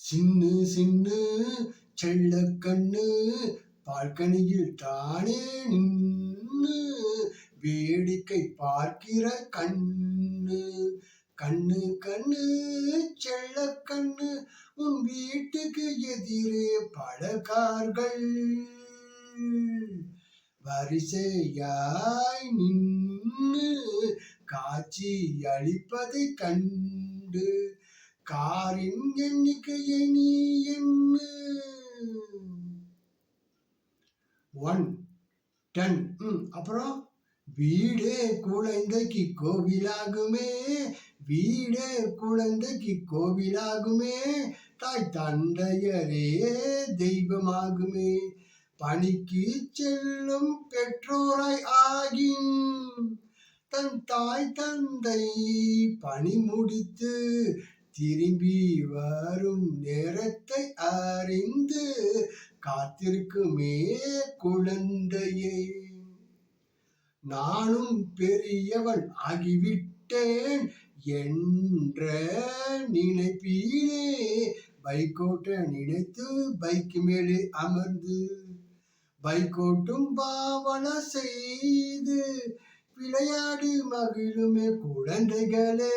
சின்னு சின்னு செல்ல கண்ணு பால்கனியில் தானே நின்று வேடிக்கை பார்க்கிற கண்ணு. கண்ணு கண்ணு செல்ல கண்ணு உன் வீட்டுக்கு எதிரே பல கார்கள். வரிசையாய் நின்று காட்சி அளிப்பதை கண்டு காரின் எண்ணிக்கையை நீ எண்ணு. ஒன் டென் அப்புறம் வீடே குழந்தைக்கு கோவிலாகுமே வீடே குழந்தைக்கு கோவிலாகுமே தாய் தந்தையரே தெய்வமாகுமே. பணிக்கு செல்லும் பெற்றோராய் ஆகின். தன் தாய் தந்தை பணி முடித்து திரும்பி வரும் நேரத்தை அறிந்து காத்திருக்குமே குழந்தையே. நானும் பெரியவன் ஆகிவிட்டேன் என்ற நினைப்பீரே பைக்கோட்ட நினைத்து பைக் மேலே அமர்ந்து பைக்கோட்டும் பாவன செய்து விளையாடி மகிழுமே குழந்தைகளே.